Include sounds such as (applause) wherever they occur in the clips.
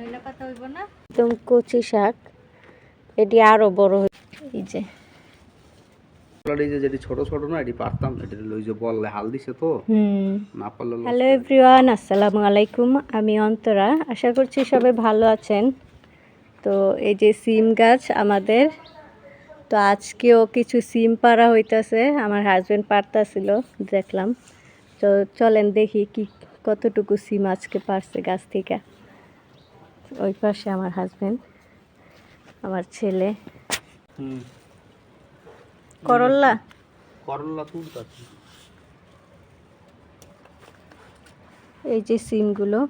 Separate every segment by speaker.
Speaker 1: ধইনা পাতা হইব না?
Speaker 2: একদম কচি শাক। এটি আরও বড় এই যে।
Speaker 3: যেটি ছোট ছোট না এটি পারতাম এটি ওই যে বললে হাল দিছে তো। না পারলে
Speaker 2: হ্যালো এভরিওয়ান আসসালামু আলাইকুম। আমি অন্তরা। আশা করছি সবাই ভালো আছেন। তো এই যে সিম গাছ আমাদের তো আজকেও কিছু সিম পাড়া হইতাছে। আমার হাজবেন্ড পারতাছিল দেখলাম। তো চলেন দেখি কি কতটুকু সিম আজকে পারছে গাছ থেকে। ওই পাশে আমার হাজবেন্ড আমার ছেলে। করল্লা?
Speaker 3: করলা তুলতাছি।
Speaker 2: এই যে সিমগুলো।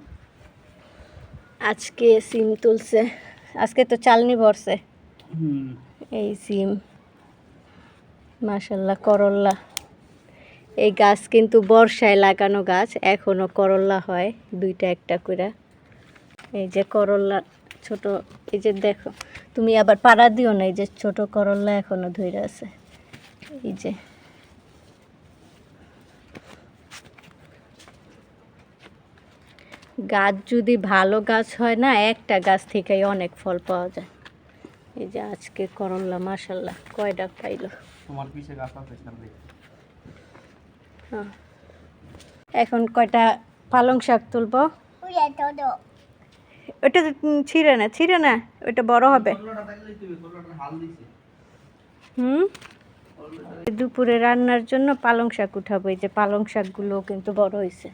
Speaker 2: আজকে সিম তুলছে। আজকে তো চালনি ভরছে।
Speaker 3: হুম।
Speaker 2: এই সিম। মাশাল্লাহ করল্লা। এই গাছ কিন্তু বর্ষায় লাগানো গাছ এখনও করল্লা হয় দুইটা একটা করে এই যে করল্লা ছোট এই যে দেখো তুমি আবার পাড়া দিও না এই যে ছোট করল্লা এখনও ধরে আছে। এই যে। গাছ যদি ভালো গাছ হয় না একটা গাছ থেকেই অনেক ফল পাওয়া যায়। এই যে আজকে করল্লা মাশাল্লাহ কয়টা পাইলো?
Speaker 3: তোমার পিছে গাছ আছে
Speaker 2: হ্যাঁ। এখন কয়টা পালং শাক তুলবো? ওটা তো, ছিঁড়ে না ছিঁড়ে না ওটা বড় হবে। হুম? দুপুরে রান্নার জন্য পালং শাক উঠাবো এই যে পালং শাকগুলো কিন্তু বড় হয়েছে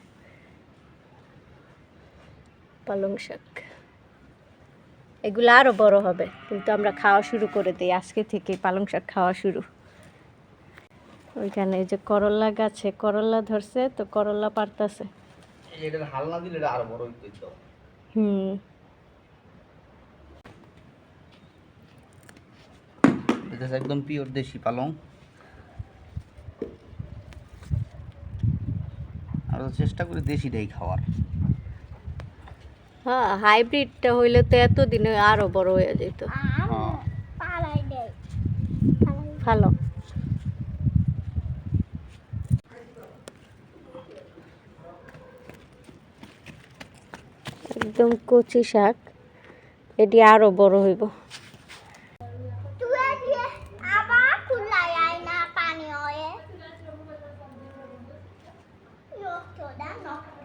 Speaker 2: পালং শাক। এগুলো আরও বড় হবে কিন্তু আমরা খাওয়া শুরু করে দিই আজকে থেকে পালং শাক খাওয়া শুরু। ওইখানে যে করলা গাছে করলা ধরছে তো করলা পারতাছে। হুম।
Speaker 3: এটা একদম পিওর দেশি পালং। আর চেষ্টা করি দেশিটাই খাওয়ার।
Speaker 2: হ্যাঁ হাইব্রিডটা হইলে তো এতদিনে আরও বড় হয়ে যেত। ভালো। একদম কচি শাক, এটি আরও বড় হইব
Speaker 4: আবার খোলা যায় না পানি হয়ে নষ্টটা নষ্ট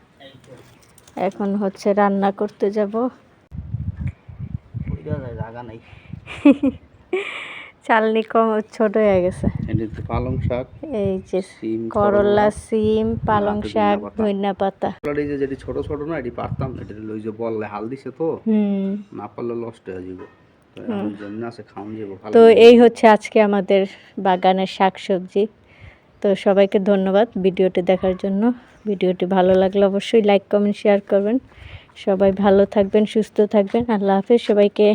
Speaker 2: এখন হচ্ছে রান্না করতে যাব। (laughs) চালনি কম ছোট হয়ে গেছে।
Speaker 3: পালং শাক
Speaker 2: এই যে করলা সিম পালং শাক ধনিয়া পাতা।
Speaker 3: এই যে যেটি ছোট ছোট না এটি পারতাম এটি ওই যে বললে হাল দিছে তো
Speaker 2: হুম।
Speaker 3: না পারলে লস্ট হয়ে যাব
Speaker 2: তো এই হচ্ছে আজকে আমাদের বাগানের শাকসবজি। তো সবাইকে ধন্যবাদ ভিডিওটি দেখার জন্য। ভিডিওটি ভালো লাগলে অবশ্যই লাইক, কমেন্ট, শেয়ার করবেন। সবাই ভালো থাকবেন, সুস্থ থাকবেন। আল্লাহ হাফেজ। সবাইকে